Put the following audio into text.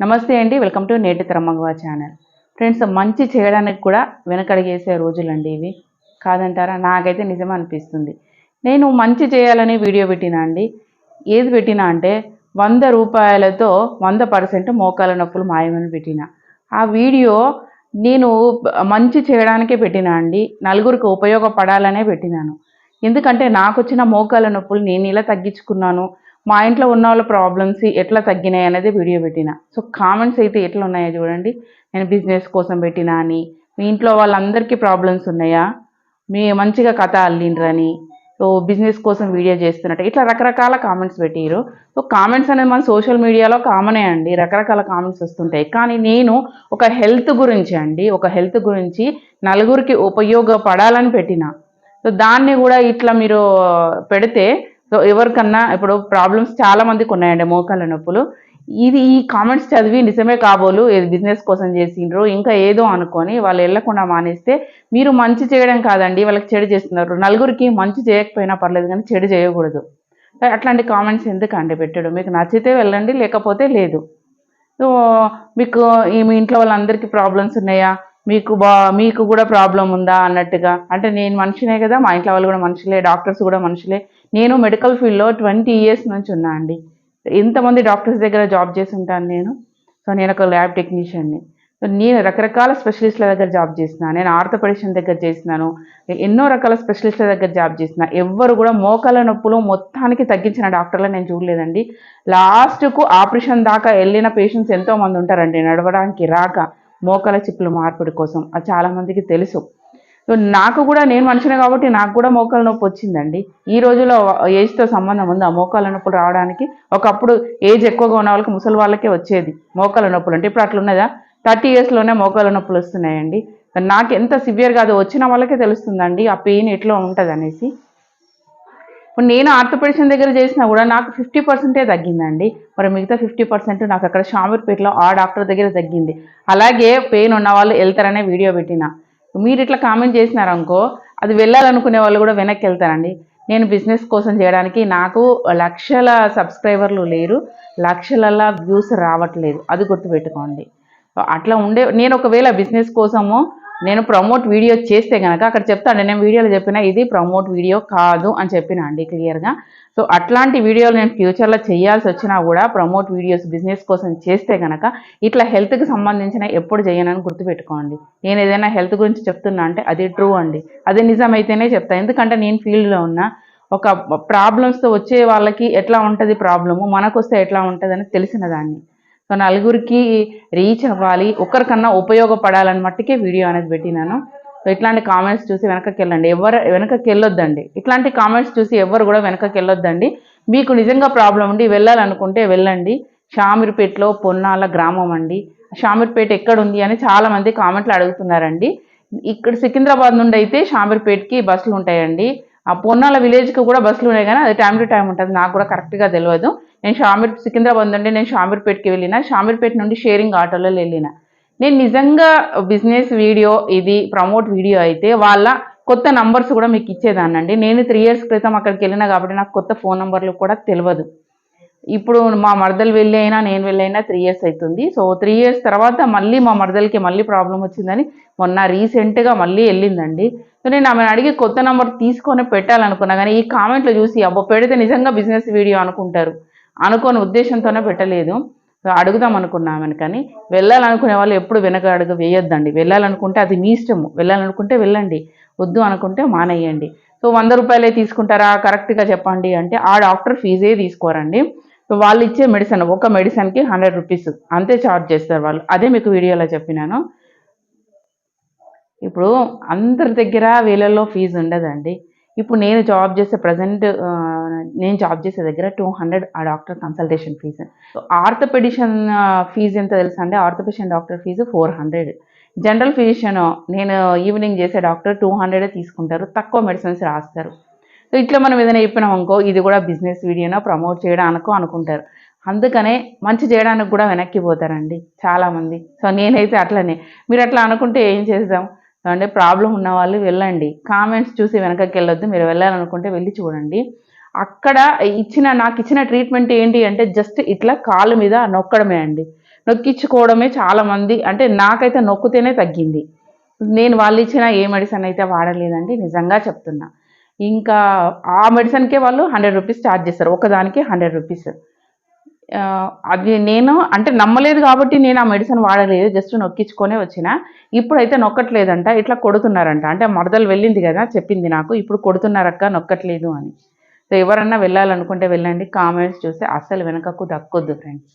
నమస్తే అండి welcome to నేటి తరమగవా ఛానల్. ఫ్రెండ్స్ మంచి చేయడానికి కూడా వెనకడిగేసే రోజులండి ఇవి. కాదంటారా? నాకైతే నిజం అనిపిస్తుంది. నేను మంచి చేయాలని వీడియో పెట్టినా అండి. ఏది పెట్టినా అంటే వంద రూపాయలతో వంద పర్సెంట్ మోకాల నొప్పులు మాయమని పెట్టిన. ఆ వీడియో నేను మంచి చేయడానికే పెట్టినా అండి. నలుగురికి ఉపయోగపడాలనే పెట్టినాను. ఎందుకంటే నాకు వచ్చిన మోకాల నొప్పులు నేను ఇలా తగ్గించుకున్నాను. మా ఇంట్లో ఉన్న వాళ్ళ ప్రాబ్లమ్స్ ఎట్లా తగ్గినాయి అనేది వీడియో పెట్టిన. సో కామెంట్స్ అయితే ఎట్లా ఉన్నాయో చూడండి. నేను బిజినెస్ కోసం పెట్టినా అని. మీ ఇంట్లో వాళ్ళందరికీ ప్రాబ్లమ్స్ ఉన్నాయా? మీ మంచిగా కథ అల్లిండ్రని సో బిజినెస్ కోసం వీడియో చేస్తున్నట్టు. ఇట్లా రకరకాల కామెంట్స్ పెట్టిరు సో కామెంట్స్ అనేది మన సోషల్ మీడియాలో కామనే అండి. రకరకాల కామెంట్స్ వస్తుంటాయి. కానీ నేను ఒక హెల్త్ గురించి అండి. ఒక హెల్త్ గురించి నలుగురికి ఉపయోగపడాలని పెట్టిన. సో దాన్ని కూడా ఇట్లా మీరు పెడితే సో ఎవరికన్నా ఇప్పుడు ప్రాబ్లమ్స్ చాలా మందికి ఉన్నాయండి మోకాళ్ళ నొప్పులు. ఇది ఈ కామెంట్స్ చదివి నిజమే కాబోలు ఏది బిజినెస్ కోసం చేసిండ్రు ఇంకా ఏదో అనుకొని వాళ్ళు వెళ్ళకుండా మానేస్తే మీరు మంచి చేయడం కాదండి వాళ్ళకి చెడు చేస్తున్నారు. నలుగురికి మంచి చేయకపోయినా పర్లేదు కానీ చెడు చేయకూడదు. అట్లాంటి కామెంట్స్ ఎందుకండి పెట్టడం? మీకు నచ్చితే వెళ్ళండి లేకపోతే లేదు. సో మీకు మీ ఇంట్లో వాళ్ళందరికీ ప్రాబ్లమ్స్ ఉన్నాయా? మీకు బా మీకు కూడా ప్రాబ్లం ఉందా అన్నట్టుగా. అంటే నేను మనిషినే కదా మా ఇంట్లో వాళ్ళు కూడా మనుషులే డాక్టర్స్ కూడా మనుషులే. నేను మెడికల్ ఫీల్డ్లో ట్వంటీ ఇయర్స్ నుంచి ఉన్నా అండి. ఎంతమంది డాక్టర్స్ దగ్గర జాబ్ చేసి ఉంటాను నేను. సో నేను ఒక ల్యాబ్ టెక్నీషియన్ని సో నేను రకరకాల స్పెషలిస్ట్ల దగ్గర జాబ్ చేసిన నేను ఆర్థోపెడిషన్ దగ్గర చేసినాను ఎన్నో రకాల స్పెషలిస్ట్ల దగ్గర జాబ్ చేసిన ఎవ్వరు కూడా మోకాల నొప్పులు మొత్తానికి తగ్గించిన డాక్టర్లు నేను చూడలేదండి. లాస్ట్కు ఆపరేషన్ దాకా వెళ్ళిన పేషెంట్స్ ఎంతోమంది ఉంటారండి నడవడానికి రాక. మోకాల చిప్పులు మార్పిడి కోసం. అది చాలామందికి తెలుసు. సో నాకు కూడా నేను మనిషిని కాబట్టి నాకు కూడా మోకాల నొప్పి వచ్చిందండి. ఈ రోజులో ఏజ్తో సంబంధం ఉంది. ఆ మోకాల నొప్పులు రావడానికి ఒకప్పుడు ఏజ్ ఎక్కువగా ఉన్న వాళ్ళకి ముసలి వాళ్ళకే వచ్చేది మోకాల నొప్పులు. అంటే ఇప్పుడు అట్లా ఉన్నదా థర్టీ ఇయర్స్లోనే మోకాల నొప్పులు వస్తున్నాయండి. నాకు ఎంత సివియర్గా అది వచ్చిన వాళ్ళకే తెలుస్తుందండి. ఆ పెయిన్ ఎట్లా ఉంటుంది అనేసి ఇప్పుడు నేను ఆర్థోపెడిషన్ దగ్గర చేసినా కూడా నాకు ఫిఫ్టీ పర్సెంటే తగ్గిందండి. మరి మిగతా ఫిఫ్టీ పర్సెంట్ నాకు అక్కడ షామీర్పేటలో ఆ డాక్టర్ దగ్గర తగ్గింది. అలాగే పెయిన్ ఉన్న వాళ్ళు వెళ్తారనే వీడియో పెట్టిన. మీరు ఇట్లా కామెంట్ చేసినారనుకో అది వెళ్ళాలనుకునే వాళ్ళు కూడా వెనక్కి వెళ్తారండి. నేను బిజినెస్ కోసం చేయడానికి నాకు లక్షల సబ్స్క్రైబర్లు లేరు లక్షల వ్యూస్ రావట్లేదు. అది గుర్తుపెట్టుకోండి. అట్లా ఉండే నేను ఒకవేళ బిజినెస్ కోసము నేను ప్రమోట్ వీడియో చేస్తే కనుక అక్కడ చెప్తాను నేను వీడియోలో చెప్పిన ఇది ప్రమోట్ వీడియో కాదు అని చెప్పిన అండి క్లియర్గా సో అట్లాంటి వీడియోలు నేను ఫ్యూచర్లో చేయాల్సి వచ్చినా కూడా ప్రమోట్ వీడియోస్ బిజినెస్ కోసం చేస్తే కనుక ఇట్లా హెల్త్కి సంబంధించిన ఎప్పుడు చేయనని గుర్తుపెట్టుకోండి. నేను ఏదైనా హెల్త్ గురించి చెప్తున్నా అంటే అది ట్రూ అండి. అది నిజమైతేనే చెప్తాను ఎందుకంటే నేను ఫీల్డ్లో ఉన్న ఒక ప్రాబ్లమ్స్తో వచ్చే వాళ్ళకి ఎట్లా ఉంటుంది ప్రాబ్లము మనకు వస్తే ఎట్లా ఉంటుంది అని తెలిసిన దాన్ని. సో నలుగురికి రీచ్ అవ్వాలి. ఒకరికన్నా ఉపయోగపడాలని మట్టుకే వీడియో అనేది పెట్టినాను. సో ఇట్లాంటి కామెంట్స్ చూసి వెనకకి వెళ్ళండి. ఎవరు వెనకకి వెళ్ళొద్దండి. ఇట్లాంటి కామెంట్స్ చూసి ఎవరు కూడా వెనకకి వెళ్ళొద్దండి. మీకు నిజంగా ప్రాబ్లం ఉండి వెళ్ళాలనుకుంటే వెళ్ళండి. షామీర్పేటలో పొన్నాల గ్రామం అండి. షామీర్పేట ఎక్కడ ఉంది అని చాలామంది కామెంట్లు అడుగుతున్నారండి. ఇక్కడ సికింద్రాబాద్ నుండి అయితే షామీర్పేటకి బస్సులు ఉంటాయండి. ఆ పొన్నాల విలేజ్కి కూడా బస్సులు ఉన్నాయి కానీ అది టైం టు టైం ఉంటుంది. నాకు కూడా కరెక్ట్గా తెలియదు. నేను షామీర్ సికింద్రాబాద్ నుండి నేను షామీర్పేట్కి వెళ్ళిన షామీర్పేట నుండి షేరింగ్ ఆటోలో వెళ్ళిన. నేను నిజంగా బిజినెస్ వీడియో ఇది ప్రమోట్ వీడియో అయితే వాళ్ళ కొత్త నంబర్స్ కూడా మీకు ఇచ్చేదానండి నేను త్రీ ఇయర్స్ క్రితం అక్కడికి వెళ్ళినా కాబట్టి నాకు కొత్త ఫోన్ నెంబర్లు కూడా తెలియదు. ఇప్పుడు మా మరదలు వెళ్ళి అయినా నేను వెళ్ళైనా త్రీ ఇయర్స్ అవుతుంది. సో త్రీ ఇయర్స్ తర్వాత మళ్ళీ మా మరదలకి మళ్ళీ ప్రాబ్లం వచ్చిందని మొన్న రీసెంట్గా మళ్ళీ వెళ్ళిందండి. సో నేను ఆమెను అడిగి కొత్త నెంబర్ తీసుకొని పెట్టాలనుకున్నా కానీ ఈ కామెంట్లో చూసి అబ్బో పెడితే నిజంగా బిజినెస్ వీడియో అనుకుంటారు. అనుకోని ఉద్దేశంతోనే పెట్టలేదు. సో అడుగుదాం ఆమెను కానీ వెళ్ళాలనుకునే వాళ్ళు ఎప్పుడు వెనక అడుగు వేయొద్దండి. వెళ్ళాలనుకుంటే అది మీ ఇష్టము. వెళ్ళాలనుకుంటే వెళ్ళండి. వద్దు అనుకుంటే మానేయండి. సో వంద రూపాయలే తీసుకుంటారా? కరెక్ట్గా చెప్పండి అంటే ఆ డాక్టర్ ఫీజే తీసుకోరండి. సో వాళ్ళు ఇచ్చే మెడిసిన్ ఒక మెడిసిన్కి హండ్రెడ్ రూపీస్ అంతే ఛార్జ్ చేస్తారు వాళ్ళు. అదే మీకు వీడియోలో చెప్పినాను. ఇప్పుడు అందరి దగ్గర వీళ్ళల్లో ఫీజు ఉండదండి. ఇప్పుడు నేను జాబ్ చేసే ప్రజెంట్ నేను జాబ్ చేసే దగ్గర టూ హండ్రెడ్ ఆ doctor consultation fee orthopaedician fee ఎంత తెలుసా అండి? Orthopaedician doctor fee four hundred general physician నేను ఈవినింగ్ చేసే డాక్టర్ టూ హండ్రెడే తీసుకుంటారు. తక్కువ మెడిసిన్స్ రాస్తారు. సో ఇట్లా మనం ఏదైనా చెప్పినాం అనుకో ఇది కూడా బిజినెస్ వీడియోనో ప్రమోట్ చేయడానికో అనుకుంటారు. అందుకనే మంచి చేయడానికి కూడా వెనక్కి పోతారండి చాలామంది. సో నేనైతే అట్లనే. మీరు అట్లా అనుకుంటే ఏం చేద్దాం? అంటే ప్రాబ్లం ఉన్న వాళ్ళు వెళ్ళండి. కామెంట్స్ చూసి వెనకకి వెళ్ళొద్దు. మీరు వెళ్ళాలనుకుంటే వెళ్ళి చూడండి. అక్కడ ఇచ్చిన నాకు ఇచ్చిన ట్రీట్మెంట్ ఏంటి అంటే జస్ట్ ఇట్లా కాలు మీద నొక్కడమే అండి. నొక్కించుకోవడమే చాలామంది అంటే నాకైతే నొక్కితేనే తగ్గింది. నేను వాళ్ళు ఇచ్చిన ఏ మెడిసిన్ అయితే వాడలేదండి నిజంగా చెప్తున్నా. ఇంకా ఆ మెడిసిన్కే వాళ్ళు హండ్రెడ్ రూపీస్ ఛార్జ్ చేస్తారు. ఒకదానికి హండ్రెడ్ రూపీస్. అది నేను అంటే నమ్మలేదు కాబట్టి నేను ఆ మెడిసిన్ వాడలేదు. జస్ట్ నొక్కించుకొనే వచ్చిన. ఇప్పుడైతే నొక్కట్లేదంట. ఇట్లా కొడుతున్నారంట. అంటే మరదలు వెళ్ళింది కదా చెప్పింది నాకు. ఇప్పుడు కొడుతున్నారక్క నొక్కట్లేదు అని. సో ఎవరన్నా వెళ్ళాలనుకుంటే వెళ్ళండి. కామెంట్స్ చూస్తే అస్సలు వెనకకు దక్కొద్దు ఫ్రెండ్స్